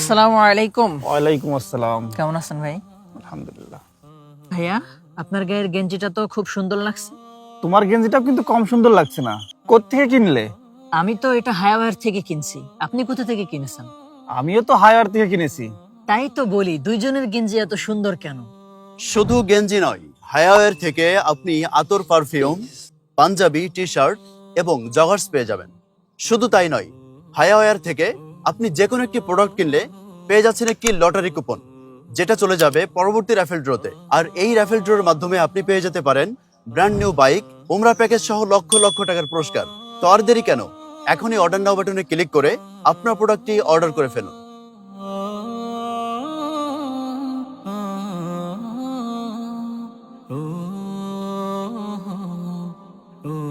আসসালামু আলাইকুম। ওয়ালাইকুম আসসালাম। কেমন আছেন ভাই? আলহামদুলিল্লাহ। ভাইয়া আপনার গায়ের গেঞ্জিটা তো খুব সুন্দর লাগছে। তোমার গেঞ্জিটাও কিন্তু কম সুন্দর লাগছে না। কোত্থেকে কিনলে? আমি তো এটা হায়াওয়ার থেকে কিনছি। আপনি কোথা থেকে কিনেছেন? আমিও তো হায়ার থেকে কিনেছি। তাই তো বলি দুইজনের গেঞ্জি এত সুন্দর কেন? শুধু গেঞ্জি নয় হায়াওয়ের থেকে আপনি আতর পারফিউম পাঞ্জাবি টি শার্ট এবং জগার্স পেয়ে যাবেন। শুধু তাই নয় হায়াওয়ার থেকে আপনি যে কোনো একটি প্রোডাক্ট কিনলে পেয়ে যাচ্ছেন একটি লটারি কুপন যেটা চলে যাবে পরবর্তী র্যাফেল ড্রোতে আর এই র্যাফেল ড্রোর মাধ্যমে আপনি পেয়ে যেতে পারেন ব্র্যান্ড নিউ বাইক ওমরা প্যাকেজ সহ লক্ষ লক্ষ টাকার পুরস্কার তো আর দেরি কেন এখনই অর্ডার নাও বাটনে ক্লিক করে আপনার প্রোডাক্টটি অর্ডার করে ফেলুন Ooh.